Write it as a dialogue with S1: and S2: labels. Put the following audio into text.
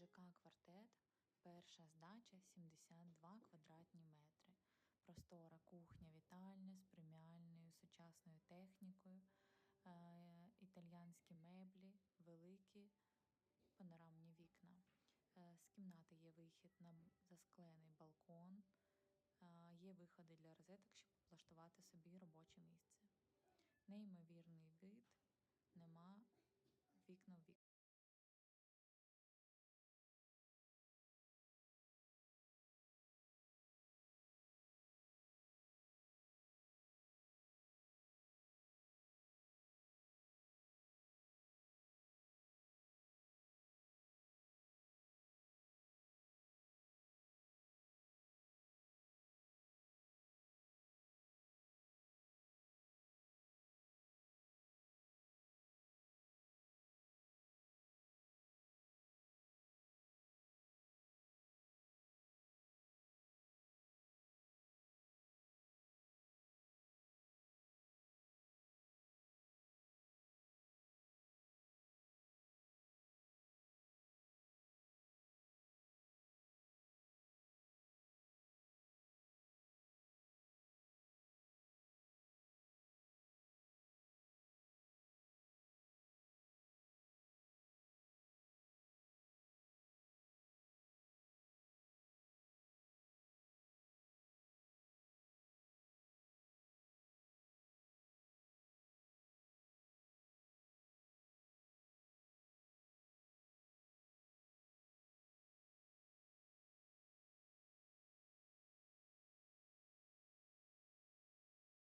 S1: ЖК Квартет, перша здача 72 квадратні метри. Простора кухня, вітальня з преміальною сучасною технікою, е, італьянські меблі, великі панорамні вікна. Е, з кімнати є вихід на засклений балкон, е, є виходи для розеток, щоб облаштувати собі робоче місце. Неймовірний вид, нема вікна в вікна.